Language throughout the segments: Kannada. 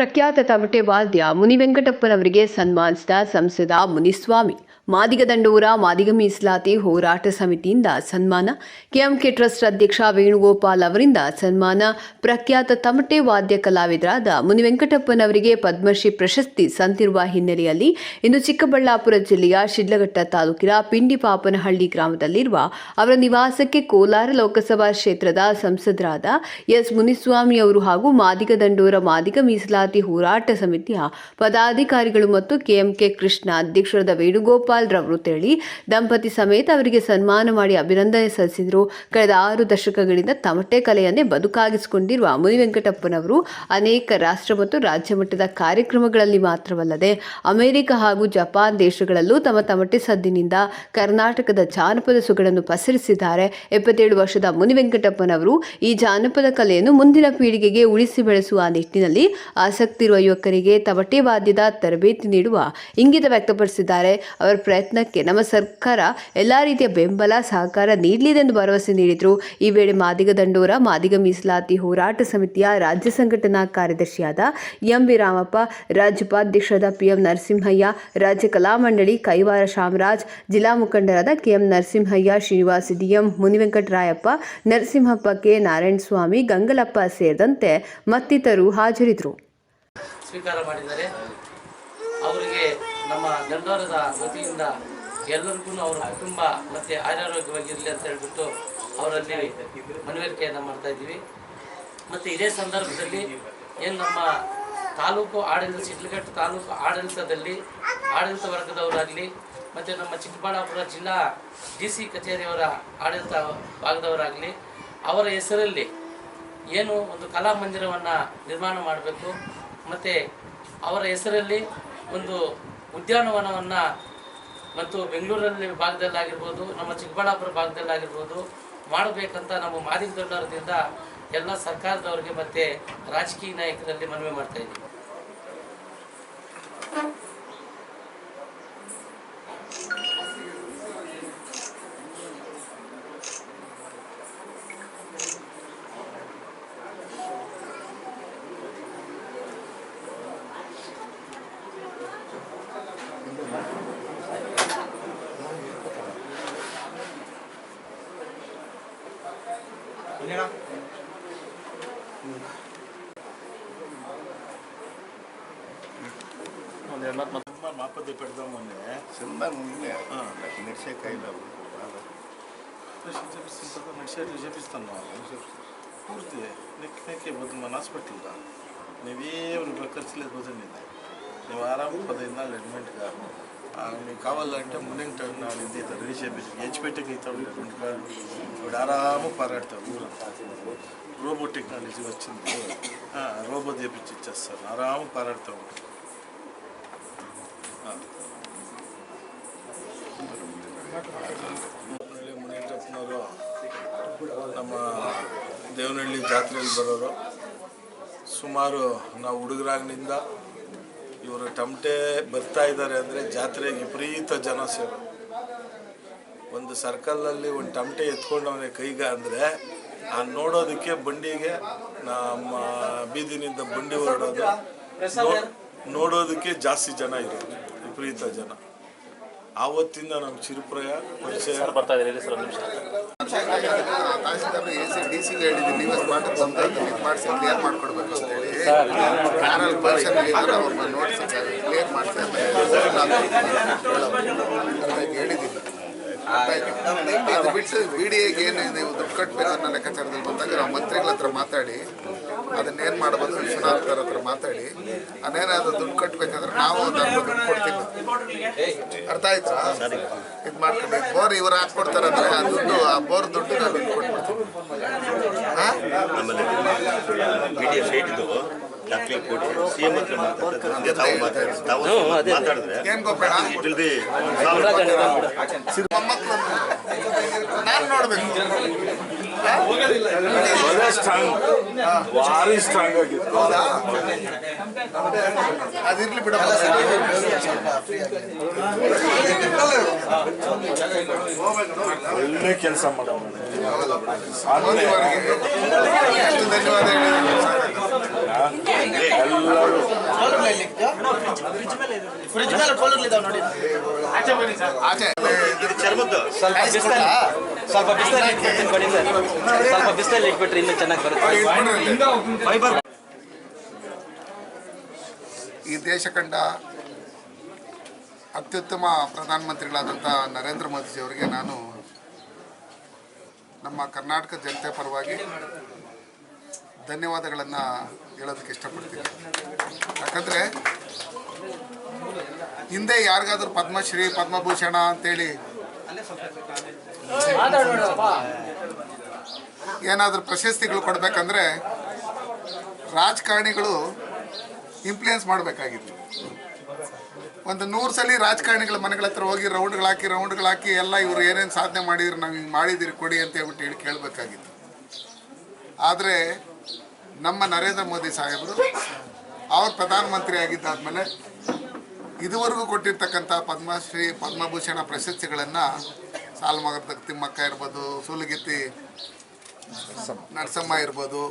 ಪ್ರಖ್ಯಾತ ತಮಟೆ ವಾದ್ಯ ಮುನಿವೆಂಕಟಪ್ಪನವರಿಗೆ ಸನ್ಮಾನಿಸಿದ ಸಂಸದ ಮುನಿಸ್ವಾಮಿ. ಮಾದಿಗ ದಂಡೂರ, ಮಾದಿಗ ಮೀಸಲಾತಿ ಹೋರಾಟ ಸಮಿತಿಯಿಂದ ಸನ್ಮಾನ. ಕೆಎಂಕೆ ಟ್ರಸ್ಟ್ ಅಧ್ಯಕ್ಷ ವೇಣುಗೋಪಾಲ್ ಅವರಿಂದ ಸನ್ಮಾನ. ಪ್ರಖ್ಯಾತ ತಮಟೆ ವಾದ್ಯ ಕಲಾವಿದರಾದ ಮುನಿವೆಂಕಟಪ್ಪನವರಿಗೆ ಪದ್ಮಶ್ರೀ ಪ್ರಶಸ್ತಿ ಸಂತಿರುವ ಹಿನ್ನೆಲೆಯಲ್ಲಿ ಇಂದು ಚಿಕ್ಕಬಳ್ಳಾಪುರ ಜಿಲ್ಲೆಯ ಶಿಡ್ಲಘಟ್ಟ ತಾಲೂಕಿನ ಪಿಂಡಿಪಾಪನಹಳ್ಳಿ ಗ್ರಾಮದಲ್ಲಿರುವ ಅವರ ನಿವಾಸಕ್ಕೆ ಕೋಲಾರ ಲೋಕಸಭಾ ಕ್ಷೇತ್ರದ ಸಂಸದರಾದ ಎಸ್ ಮುನಿಸ್ವಾಮಿ ಅವರು ಹಾಗೂ ಮಾದಿಗ ದಂಡೂರ, ಮಾದಿಗ ಮೀಸಲಾತಿ ಹೋರಾಟ ಸಮಿತಿಯ ಪದಾಧಿಕಾರಿಗಳು ಮತ್ತು ಕೆಎಂಕೆ ಕೃಷ್ಣ ಅಧ್ಯಕ್ಷರಾದ ವೇಣುಗೋಪಾಲ್ ರವರು ತೆರಳಿ ದಂಪತಿ ಸಮೇತ ಅವರಿಗೆ ಸನ್ಮಾನ ಮಾಡಿ ಅಭಿನಂದನೆ ಸಲ್ಲಿಸಿದರು. ಕಳೆದ ಆರು ದಶಕಗಳಿಂದ ತಮಟೆ ಕಲೆಯನ್ನೇ ಬದುಕಾಗಿಸಿಕೊಂಡಿರುವ ಮುನಿವೆಂಕಟಪ್ಪನವರು ಅನೇಕ ರಾಷ್ಟ್ರ ಮತ್ತು ರಾಜ್ಯ ಮಟ್ಟದ ಕಾರ್ಯಕ್ರಮಗಳಲ್ಲಿ ಮಾತ್ರವಲ್ಲದೆ ಅಮೆರಿಕ ಹಾಗೂ ಜಪಾನ್ ದೇಶಗಳಲ್ಲೂ ತಮ್ಮ ತಮಟೆ ಸದ್ದಿನಿಂದ ಕರ್ನಾಟಕದ ಜಾನಪದ ಸುಗಳನ್ನು ಪಸರಿಸಿದ್ದಾರೆ. ಎಪ್ಪತ್ತೇಳು ವರ್ಷದ ಮುನಿವೆಂಕಟಪ್ಪನವರು ಈ ಜಾನಪದ ಕಲೆಯನ್ನು ಮುಂದಿನ ಪೀಳಿಗೆಗೆ ಉಳಿಸಿ ಬೆಳೆಸುವ ನಿಟ್ಟಿನಲ್ಲಿ ಆಸಕ್ತಿ ಇರುವ ಯುವಕರಿಗೆ ತಮಟೆ ವಾದ್ಯದ ತರಬೇತಿ ನೀಡುವ ಇಂಗಿತ ವ್ಯಕ್ತಪಡಿಸಿದ್ದಾರೆ. ಅವರ ಪ್ರಯತ್ನಕ್ಕೆ ನಮ್ಮ ಸರ್ಕಾರ ಎಲ್ಲ ರೀತಿಯ ಬೆಂಬಲ, ಸಹಕಾರ ನೀಡಲಿದೆ ಎಂದು ಭರವಸೆ ನೀಡಿದರು. ಈ ವೇಳೆ ಮಾದಿಗ ದಂಡೋರ, ಮಾದಿಗ ಮೀಸಲಾತಿ ಹೋರಾಟ ಸಮಿತಿಯ ರಾಜ್ಯ ಸಂಘಟನಾ ಕಾರ್ಯದರ್ಶಿಯಾದ ಎಂ ವಿ ರಾಮಪ್ಪ, ರಾಜ್ಯೋಪಾಧ್ಯಕ್ಷರಾದ ಪಿಎಂ ನರಸಿಂಹಯ್ಯ, ರಾಜ್ಯ ಕಲಾಮಂಡಳಿ ಕೈವಾರ ಶಾಮರಾಜ್, ಜಿಲ್ಲಾ ಮುಖಂಡರಾದ KM Narasimhaiah, Srinivas DM Munivenkatarayappa, Narasimhappa K Narayanaswamy, Gangalappa ಸೇರಿದಂತೆ ಮತ್ತಿತರರು ಹಾಜರಿದ್ದರು. ಸ್ವೀಕಾರ ಮಾಡಿದ್ದಾರೆ. ಅವರಿಗೆ ನಮ್ಮ ದಂಡೋರದ ವತಿಯಿಂದ ಎಲ್ಲರಿಗೂ ಅವರ ಕುಟುಂಬ ಮತ್ತು ಆರೋಗ್ಯವಾಗಿರಲಿ ಅಂತ ಹೇಳ್ಬಿಟ್ಟು ಅವರಲ್ಲಿ ಮನವರಿಕೆಯನ್ನು ಮಾಡ್ತಾ ಇದ್ದೀವಿ. ಮತ್ತು ಇದೇ ಸಂದರ್ಭದಲ್ಲಿ ಏನು ನಮ್ಮ ತಾಲೂಕು ಆಡಳಿತ, ಶಿಡ್ಲಘಟ್ಟ ತಾಲೂಕು ಆಡಳಿತದಲ್ಲಿ ಆಡಳಿತ ವರ್ಗದವರಾಗಲಿ, ಮತ್ತು ನಮ್ಮ ಚಿಕ್ಕಬಳ್ಳಾಪುರ ಜಿಲ್ಲಾ ಡಿ ಸಿ ಕಚೇರಿಯವರ ಆಡಳಿತ ಭಾಗದವರಾಗಲಿ, ಅವರ ಹೆಸರಲ್ಲಿ ಏನು ಒಂದು ಕಲಾಮಂದಿರವನ್ನು ನಿರ್ಮಾಣ ಮಾಡಬೇಕು, ಮತ್ತು ಅವರ ಹೆಸರಲ್ಲಿ ಒಂದು ಉದ್ಯಾನವನವನ್ನು ಮತ್ತು ಬೆಂಗಳೂರಲ್ಲಿ ಭಾಗದಲ್ಲಾಗಿರ್ಬೋದು, ನಮ್ಮ ಚಿಕ್ಕಬಳ್ಳಾಪುರ ಭಾಗದಲ್ಲಾಗಿರ್ಬೋದು ಮಾಡಬೇಕಂತ ನಮ್ಮ ಮಾದಿಗ ದೊಡ್ಡವರದಿಂದ ಎಲ್ಲ ಸರ್ಕಾರದವರಿಗೆ ಮತ್ತು ರಾಜಕೀಯ ನಾಯಕರಲ್ಲಿ ಮನವಿ ಮಾಡ್ತಾ ಇದ್ದೀವಿ ಸುಮಾರು ಮಾಪದಿ ಪಡೆದ ಮೊನ್ನೆ ಸುಮಾರು ಮುಂದೆ ನಡೆಸೇ ಕೈಲ నడిచేట్లు చేపిస్తాను పూర్తి నెక్కి నెక్కి పోతుంది మన హాస్పిటల్లో నువ్వేం రూపాయలు ఖర్చు లేదు పోతుంది నువ్వు ఆరాము పదహైదు నాళ్ళు అడ్మిట్గా నీకు కావాలంటే మునింగ్ నాడు ఇది రెడీ చేపించి హెచ్పెట్టికి ఇస్తాడు రెండు కాళ్ళు ఇప్పుడు ఆరాము పారాడతావు ఊరంతా రోబో టెక్నాలజీ వచ్చింది ఆ, రోబో చేపించి ఇచ్చేస్తాను ఆరాము పారాడతావు ದೇವನಹಳ್ಳಿ ಮುನಿಯಪ್ಪನವರು ನಮ್ಮ ದೇವನಹಳ್ಳಿ ಜಾತ್ರೆಯಲ್ಲಿ ಬರೋರು ಸುಮಾರು ನಾವು ಹುಡುಗರಾಗಿನಿಂದ ಟಮಟೆ ಬರ್ತಾ ಇದ್ದಾರೆ ಅಂದರೆ ಜಾತ್ರೆಗೆ ವಿಪರೀತ ಜನ ಸೇರು ಒಂದು ಸರ್ಕಲಲ್ಲಿ ಒಂದು ತಮಟೆ ಎತ್ಕೊಂಡವನೆ ಕೈಗ ಅಂದರೆ ಆ ನೋಡೋದಕ್ಕೆ ಬಂಡಿಗೆ ನಮ್ಮ ಬೀದಿನಿಂದ ಬಂಡಿ ಹೊರಡೋದು. ನೋಡೋದಕ್ಕೆ ಜಾಸ್ತಿ ಜನ ಇರೋದು ವಿಪರೀತ ಜನ. ಆವತ್ತಿಂದ ನಮ್ಮ ಚಿರುಪ್ರಯ ಪರಿಚಯ. ತಹಸೀಲ್ದಾರ್ ಎ ಸಿ ಡಿ ಸಿಗೆ ಹೇಳಿದ್ದೀನಿ ನೀವು ಸ್ಪಾಟಿಗೆ ಬಂದು ಇದು ಮಾಡಿಸಿ ಕ್ಲಿಯರ್ ಮಾಡ್ಕೊಡ್ಬೇಕು ಅಂತ ಹೇಳಿ ಯಾರಲ್ಲಿ ಪರ್ಸನ್ ಇದ್ದಾರೆ ಅವ್ರನ್ನ ನೋಡಿಸಿ ಕ್ಲಿಯರ್ ಮಾಡಿಸಿ ಅಂತ ಹೇಳಿದ್ದೀನಿ ಅದು ಬಿಟ್ಟು ಬಿ ಡಿ ಎಗೆ ಏನು ನೀವು ದುಡ್ಡು ಕಟ್ಟಬೇಕು ಅನ್ನೋ ಲೆಕ್ಕಾಚಾರದಲ್ಲಿ ಬಂದಾಗ ನಾವು ಮಂತ್ರಿಗಳ ಹತ್ರ ಮಾತಾಡಿ ಅದನ್ನೇನು ಮಾಡ್ಬೋದು ವಿಶ್ವನಾಥ್ ಅವ್ರ ಹತ್ರ ಮಾತಾಡಿ ಅದೇನಾದ್ರು ದುಡ್ಡು ಕಟ್ಟಬೇಕಂದ್ರೆ ನಾವು ಅರ್ಧ ದುಡ್ಡು ಕೊಡ್ತೀವಿ. ಅರ್ಥ ಆಯ್ತಾ? ಇದು ಮಾಡ್ಕೊಂಡು ಬೋರ್ ಇವ್ರು ಹಾಕ್ಕೊಡ್ತಾರಂದ್ರೆ ಆ ದುಡ್ಡು ಆ ಬೋರ್ ದುಡ್ಡು ನಾವು ದುಡ್ಡು ಕೊಟ್ಬಿಡ್ತೀವಿ ಹತ್ರ ಮಾತಾಡ್ತಾರೆ. ತಾವು ತಾವು ಮಾತಾಡಿದ್ರೆ ನಾನು ನೋಡ್ಬೇಕು. ಭಾರಿ ಸ್ಟ್ರಾಂಗ್ ಆಗಿತ್ತು. ಅದಿರ್ಲಿ ಬಿಡಪ್ಪ. ಒಳ್ಳೆ ಕೆಲಸ ಮಾಡೋಣ ಸ್ವಲ್ಪ ಬಿಸಿಲಲ್ಲಿ ಸರ್ ಸ್ವಲ್ಪ ಬಿಸಿಲಲ್ಲಿ ಇಟ್ಬಿಟ್ರೆ ಇನ್ನೂ ಚೆನ್ನಾಗಿ ಬರುತ್ತೆ ಫೈಬರ್ ಈ ದೇಶ ಕಂಡ ಅತ್ಯುತ್ತಮ ಪ್ರಧಾನಮಂತ್ರಿಗಳಾದಂಥ ನರೇಂದ್ರ ಮೋದಿಜಿಯವರಿಗೆ ನಾನು ನಮ್ಮ ಕರ್ನಾಟಕ ಜನತೆ ಪರವಾಗಿ ಧನ್ಯವಾದಗಳನ್ನು ಹೇಳೋದಕ್ಕೆ ಇಷ್ಟಪಡ್ತೀನಿ. ಯಾಕಂದರೆ ಹಿಂದೆ ಯಾರಿಗಾದರೂ ಪದ್ಮಶ್ರೀ, ಪದ್ಮಭೂಷಣ ಅಂತೇಳಿ ಏನಾದರೂ ಪ್ರಶಸ್ತಿಗಳು ಕೊಡಬೇಕಂದ್ರೆ ರಾಜಕಾರಣಿಗಳು ಇನ್ಫ್ಲೂಯೆನ್ಸ್ ಮಾಡಬೇಕಾಗಿತ್ತು. ಒಂದು ನೂರು ಸಲ ರಾಜಕಾರಣಿಗಳ ಮನೆಗಳ ಹತ್ರ ಹೋಗಿ ರೌಂಡ್ಗಳು ಹಾಕಿ ರೌಂಡ್ಗಳು ಹಾಕಿ ಎಲ್ಲ ಇವರು ಏನೇನು ಸಾಧನೆ ಮಾಡಿದ್ರು, ನಾವು ಹಿಂಗೆ ಮಾಡಿದಿರಿ ಕೊಡಿ ಅಂತ ಹೇಳ್ಬಿಟ್ಟು ಹೇಳಿ ಕೇಳಬೇಕಾಗಿತ್ತು. ಆದರೆ ನಮ್ಮ ನರೇಂದ್ರ ಮೋದಿ ಸಾಹೇಬರು ಅವರು ಪ್ರಧಾನಮಂತ್ರಿ ಆಗಿದ್ದಾದ್ಮೇಲೆ ಇದುವರೆಗೂ ಕೊಟ್ಟಿರ್ತಕ್ಕಂಥ ಪದ್ಮಶ್ರೀ, ಪದ್ಮಭೂಷಣ ಪ್ರಶಸ್ತಿಗಳನ್ನು ಸಾಲುಮಗದ ತಿಮ್ಮಕ್ಕ ಇರ್ಬೋದು, ಸೂಲಗಿತ್ತಿ ನರಸಮ್ಮ ಇರ್ಬೋದು.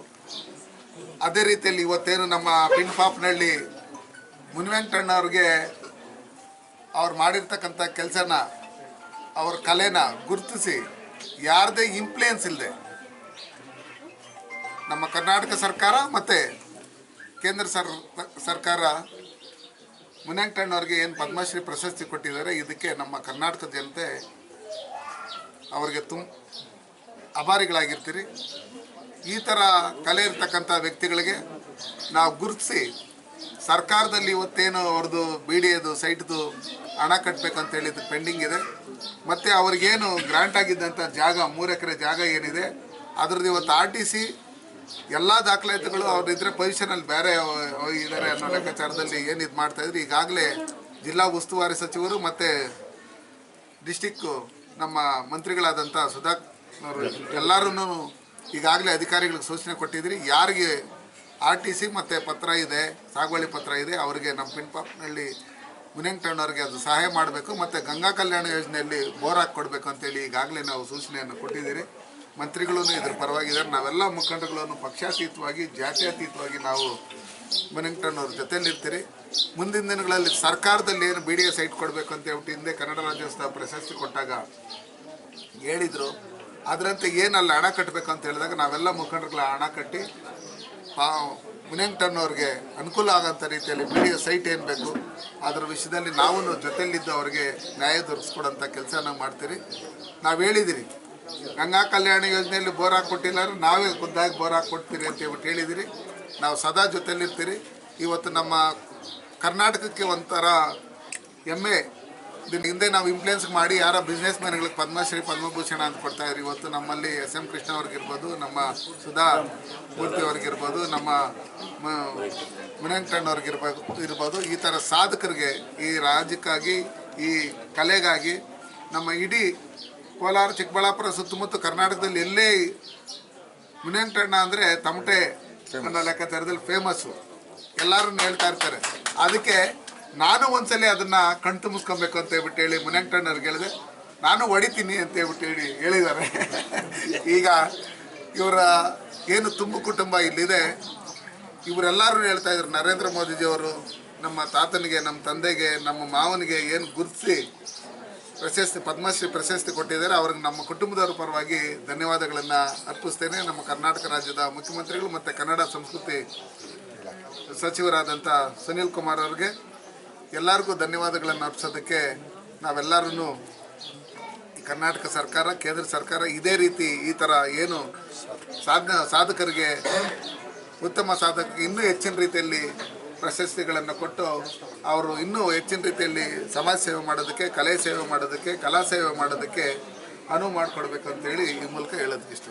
ಅದೇ ರೀತಿಯಲ್ಲಿ ಇವತ್ತೇನು ನಮ್ಮ ಪಿನ್ ಪಾಪ್ನಳ್ಳಿ ಮುನಿವೆಂಕಟಣ್ಣವ್ರಿಗೆ ಅವ್ರು ಮಾಡಿರ್ತಕ್ಕಂಥ ಕೆಲಸನ, ಅವ್ರ ಕಲೆನ ಗುರುತಿಸಿ, ಯಾರದೇ ಇನ್ಫ್ಲೂಯೆನ್ಸ್ ಇಲ್ಲದೆ ನಮ್ಮ ಕರ್ನಾಟಕ ಸರ್ಕಾರ ಮತ್ತು ಕೇಂದ್ರ ಸರ್, ಸರ್ಕಾರ ಮುನಿವೆಂಕಟಣ್ಣವ್ರಿಗೆ ಏನು ಪದ್ಮಶ್ರೀ ಪ್ರಶಸ್ತಿ ಕೊಟ್ಟಿದ್ದಾರೆ, ಇದಕ್ಕೆ ನಮ್ಮ ಕರ್ನಾಟಕ ಜನತೆ ಅವರಿಗೆ ತುಂಬ ಅಭಾರಿಗಳಾಗಿರ್ತೀರಿ. ಈ ಥರ ಕಲೆ ಇರ್ತಕ್ಕಂಥ ವ್ಯಕ್ತಿಗಳಿಗೆ ನಾವು ಗುರುತಿಸಿ ಸರ್ಕಾರದಲ್ಲಿ ಇವತ್ತೇನು ಅವ್ರದ್ದು ಬಿ ಡಿ ಎದು ಸೈಟ್ದು ಹಣ ಕಟ್ಟಬೇಕಂತ ಹೇಳಿದ್ದು ಪೆಂಡಿಂಗ್ ಇದೆ. ಮತ್ತು ಅವ್ರಿಗೇನು ಗ್ರ್ಯಾಂಟ್ ಆಗಿದ್ದಂಥ ಜಾಗ, ಮೂರು ಎಕರೆ ಜಾಗ ಏನಿದೆ, ಅದ್ರದ್ದು ಇವತ್ತು ಆರ್ ಟಿ ಸಿ ಎಲ್ಲ ದಾಖಲಾತಿಗಳು ಅವ್ರಿದ್ರೆ ಪೊಸಿಷನಲ್ಲಿ ಬೇರೆ ಇದ್ದಾರೆ ಅನ್ನೋ ಲೆಕ್ಕಾಚಾರದಲ್ಲಿ ಏನು ಇದು ಮಾಡ್ತಾಯಿದ್ರು ಈಗಾಗಲೇ ಜಿಲ್ಲಾ ಉಸ್ತುವಾರಿ ಸಚಿವರು ಮತ್ತು ಡಿಸ್ಟಿಕ್ಕು ನಮ್ಮ ಮಂತ್ರಿಗಳಾದಂಥ ಅವರು ಎಲ್ಲರೂ ಈಗಾಗಲೇ ಅಧಿಕಾರಿಗಳಿಗೆ ಸೂಚನೆ ಕೊಟ್ಟಿದ್ರಿ. ಯಾರಿಗೆ ಆರ್ ಟಿ ಸಿ ಮತ್ತು ಪತ್ರ ಇದೆ, ಸಾಗುವಳಿ ಪತ್ರ ಇದೆ, ಅವರಿಗೆ ನಮ್ಮ ಪಿನ್ಪಾಪ್ನಲ್ಲಿ ಮುನಿಯಂಗಟಣ್ಣವ್ರಿಗೆ ಅದು ಸಹಾಯ ಮಾಡಬೇಕು. ಮತ್ತು ಗಂಗಾ ಕಲ್ಯಾಣ ಯೋಜನೆಯಲ್ಲಿ ಬೋರ್ ಹಾಕಿ ಕೊಡಬೇಕು ಅಂತೇಳಿ ಈಗಾಗಲೇ ನಾವು ಸೂಚನೆಯನ್ನು ಕೊಟ್ಟಿದ್ದೀರಿ. ಮಂತ್ರಿಗಳೂ ಇದ್ರ ಪರವಾಗಿದ್ದಾರೆ. ನಾವೆಲ್ಲ ಮುಖಂಡಗಳನ್ನು ಪಕ್ಷಾತೀತವಾಗಿ, ಜಾತ್ಯತೀತವಾಗಿ ನಾವು ಮುನಿಯಂಗಟಣ್ಣವ್ರ ಜೊತೆಯಲ್ಲಿರ್ತೀರಿ. ಮುಂದಿನ ದಿನಗಳಲ್ಲಿ ಸರ್ಕಾರದಲ್ಲಿ ಏನು ಬಿ ಡಿ ಎಸ್ ಸೈಟ್ ಕೊಡಬೇಕು ಅಂತ ಹೇಳ್ಬಿಟ್ಟು ಹಿಂದೆ ಕನ್ನಡ ರಾಜ್ಯೋತ್ಸವ ಪ್ರಶಸ್ತಿ ಕೊಟ್ಟಾಗ ಹೇಳಿದರು. ಅದರಂತೆ ಏನಲ್ಲ ಹಣ ಕಟ್ಟಬೇಕು ಅಂತ ಹೇಳಿದಾಗ ನಾವೆಲ್ಲ ಮುಖಂಡರುಗಳ ಹಣ ಕಟ್ಟಿ ಪಾ ಮುನಿಂಗ್ಟನ್ ಅವ್ರಿಗೆ ಅನುಕೂಲ ಆಗೋಂಥ ರೀತಿಯಲ್ಲಿ ಬಿ ಡಿ ಎಸ್ ಸೈಟ್ ಏನು ಬೇಕು, ಅದರ ವಿಷಯದಲ್ಲಿ ನಾವು ಜೊತೆಯಲ್ಲಿದ್ದು ಅವ್ರಿಗೆ ನ್ಯಾಯ ದೊರಕಿಸ್ಕೊಡೋಂಥ ನಾವು ಮಾಡ್ತೀರಿ. ನಾವು ಹೇಳಿದಿರಿ. ಗಂಗಾ ಕಲ್ಯಾಣ ಯೋಜನೆಯಲ್ಲಿ ಬೋರ್ ಹಾಕ್ಕೊಟ್ಟಿಲ್ಲ ಅಂದ್ರೆ ನಾವೇ ಖುದ್ದಾಗಿ ಬೋರ್ ಹಾಕ್ಕೊಡ್ತೀರಿ ಅಂತ ಹೇಳ್ಬಿಟ್ಟು ಹೇಳಿದಿರಿ. ನಾವು ಸದಾ ಜೊತೆಯಲ್ಲಿರ್ತೀರಿ ಇವತ್ತು ನಮ್ಮ ಕರ್ನಾಟಕಕ್ಕೆ ಒಂಥರ ಹೆಮ್ಮೆ. ಇದನ್ನ ಹಿಂದೆ ನಾವು ಇನ್ಫ್ಲೂಯೆನ್ಸ್ ಮಾಡಿ ಯಾರ ಬಿಸ್ನೆಸ್ ಮ್ಯಾನ್ಗಳಿಗೆ ಪದ್ಮಶ್ರೀ, ಪದ್ಮಭೂಷಣ ಅಂತ ಕೊಡ್ತಾ ಇದ್ರಿ. ಇವತ್ತು ನಮ್ಮಲ್ಲಿ ಎಸ್ ಎಂ ಕೃಷ್ಣ ಅವ್ರಿಗಿರ್ಬೋದು, ನಮ್ಮ ಸುಧಾ ಮೂರ್ತಿ ಅವ್ರಿಗಿರ್ಬೋದು, ನಮ್ಮ ಮುನಿಯಂಕಣ್ಣವ್ರಿಗಿರ್ಬೋದು ಇರ್ಬೋದು. ಈ ಥರ ಸಾಧಕರಿಗೆ ಈ ರಾಜ್ಯಕ್ಕಾಗಿ, ಈ ಕಲೆಗಾಗಿ ನಮ್ಮ ಇಡೀ ಕೋಲಾರ ಚಿಕ್ಕಬಳ್ಳಾಪುರ ಸುತ್ತಮುತ್ತ ಕರ್ನಾಟಕದಲ್ಲಿ ಎಲ್ಲೇ ಮುನೇಂಟಣ್ಣ ಅಂದರೆ ತಮಟೆ ಅನ್ನೋ ಲೆಕ್ಕಾಚಾರದಲ್ಲಿ ಫೇಮಸ್ಸು ಎಲ್ಲರೂ ಹೇಳ್ತಾ ಇರ್ತಾರೆ. ಅದಕ್ಕೆ ನಾನು ಒಂದ್ಸಲಿ ಅದನ್ನ ಕಣ್ ತುಂಬಿಸ್ಕೊಬೇಕು ಅಂತ ಹೇಳ್ಬಿಟ್ಟು ಹೇಳಿ ಮುನೇಂಟಣ್ಣವ್ರಿಗೆ ಹೇಳಿದೆ. ನಾನು ಹೊಡಿತೀನಿ ಅಂತ ಹೇಳ್ಬಿಟ್ಟು ಹೇಳಿ ಹೇಳಿದ್ದಾರೆ. ಈಗ ಇವರ ಏನು ತುಂಬು ಕುಟುಂಬ ಇಲ್ಲಿದೆ. ಇವರೆಲ್ಲರೂ ಹೇಳ್ತಾ ಇದ್ರು ನರೇಂದ್ರ ಮೋದಿಜಿಯವರು ನಮ್ಮ ತಾತನಿಗೆ ನಮ್ಮ ತಂದೆಗೆ ನಮ್ಮ ಮಾವನಿಗೆ ಏನು ಗುರುತಿಸಿ ಪ್ರಶಸ್ತಿ, ಪದ್ಮಶ್ರೀ ಪ್ರಶಸ್ತಿ ಕೊಟ್ಟಿದ್ದಾರೆ. ಅವ್ರಿಗೆ ನಮ್ಮ ಕುಟುಂಬದವರ ಪರವಾಗಿ ಧನ್ಯವಾದಗಳನ್ನು ಅರ್ಪಿಸ್ತೇನೆ. ನಮ್ಮ ಕರ್ನಾಟಕ ರಾಜ್ಯದ ಮುಖ್ಯಮಂತ್ರಿಗಳು ಮತ್ತು ಕನ್ನಡ ಸಂಸ್ಕೃತಿ ಸಚಿವರಾದಂಥ ಸುನೀಲ್ ಕುಮಾರ್ ಅವ್ರಿಗೆ ಎಲ್ಲರಿಗೂ ಧನ್ಯವಾದಗಳನ್ನು ಅರ್ಪಿಸೋದಕ್ಕೆ ನಾವೆಲ್ಲರೂ ಕರ್ನಾಟಕ ಸರ್ಕಾರ, ಕೇಂದ್ರ ಸರ್ಕಾರ ಇದೇ ರೀತಿ ಈ ಥರ ಏನು ಸಾಧನ, ಸಾಧಕರಿಗೆ, ಉತ್ತಮ ಸಾಧಕ ಇನ್ನೂ ಹೆಚ್ಚಿನ ರೀತಿಯಲ್ಲಿ ಪ್ರಶಸ್ತಿಗಳನ್ನು ಕೊಟ್ಟು ಅವರು ಇನ್ನೂ ಹೆಚ್ಚಿನ ರೀತಿಯಲ್ಲಿ ಸಮಾಜ ಸೇವೆ ಮಾಡೋದಕ್ಕೆ, ಕಲೆ ಸೇವೆ ಮಾಡೋದಕ್ಕೆ, ಕಲಾ ಸೇವೆ ಮಾಡೋದಕ್ಕೆ ಅನುವು ಮಾಡಿಕೊಡ್ಬೇಕು ಅಂತೇಳಿ ಈ ಮೂಲಕ ಹೇಳೋದಕ್ಕೆ ಇಷ್ಟ